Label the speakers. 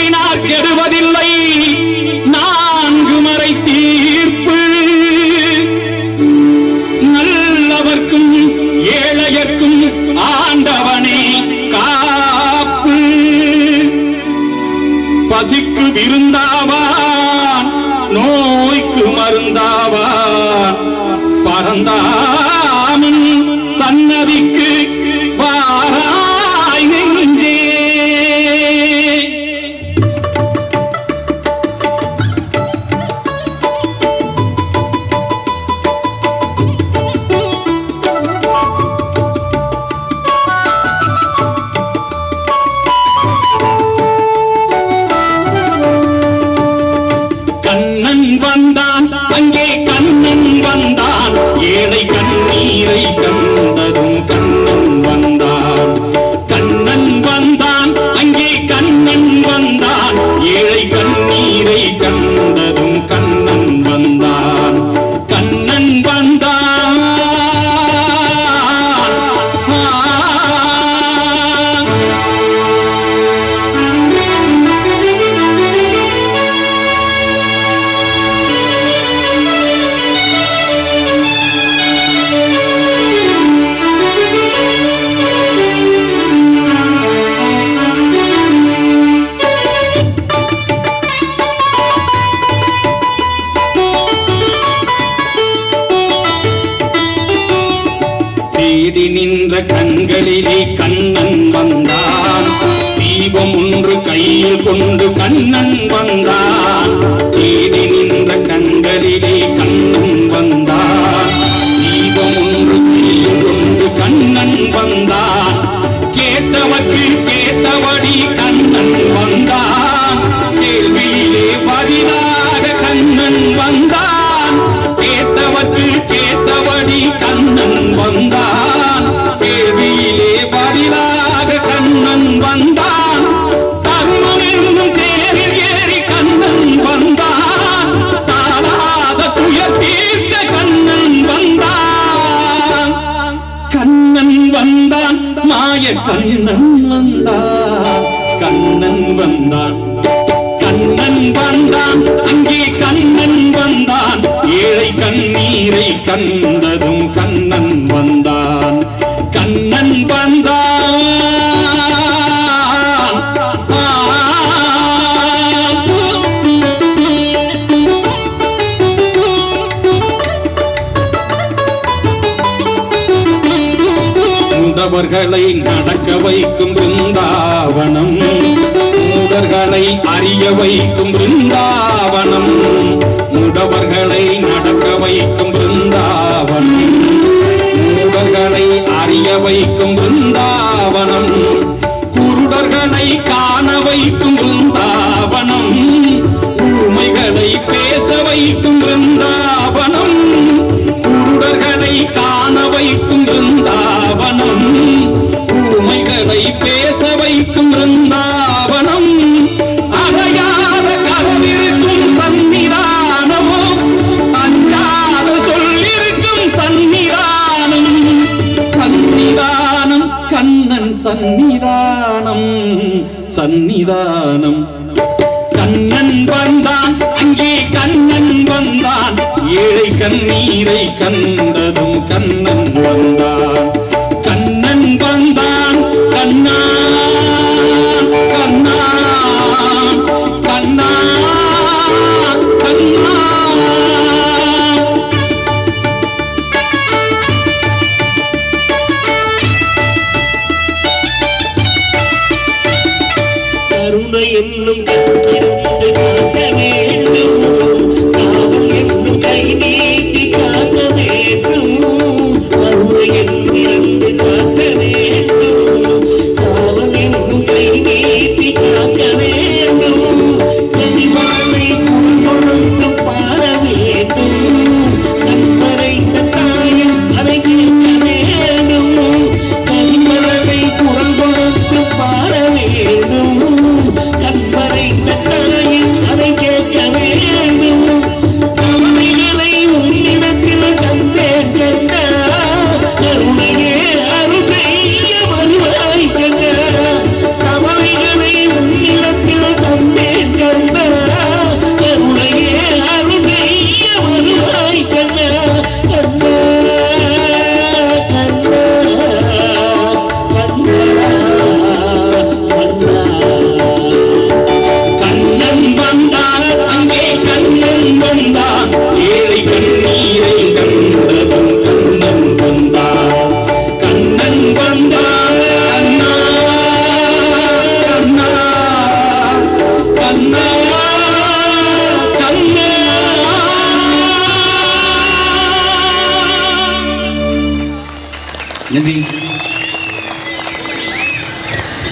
Speaker 1: விரும்பினார் கெடுவதில்லை. நான்கு மறை தீர்ப்பு. நல்லவர்க்கும் ஏழையர்க்கும் ஆண்டவனே காப்பு. பசிக்கு விருந்தாவான் நோய்க்கு மருந்தாவான். பரந்தாமின் சன்னதிக்கு தேடி நின்ற கண்களிலே கண்ணன் வந்தான். தீபம் ஒன்று கையில் கொண்டு கண்ணன் வந்தான். மாய கண்ணன் வந்தான் கண்ணன் வந்தான். கண்ணன் வந்தான். அங்கே கண்ணன் வந்தான். ஏழை கண்ணீரை கண்டதும் மூடவர்களை நடக்க வைக்கும் பிருந்தாவனம். மூடர்களை அறிய வைக்கும் பிருந்தாவனம். மூடவர்களை நடக்க வைக்கும் பிருந்தாவனம். மூடர்களை அறிய வைக்கும் பிருந்தாவனம். குருடர்களை காண வைக்கும் பிருந்தாவனம். ஊமைகளை பேச வைக்கும் பிருந்தாவனம் சந்நிதானம் சந்நிதானம். கண்ணன் வந்தான் அங்கே கண்ணன் வந்தான். ஏழை கண்ணீரை கண்டதும் கண்ணன் வந்தான்.
Speaker 2: என்னும் கற்றிருந்து
Speaker 1: Libby.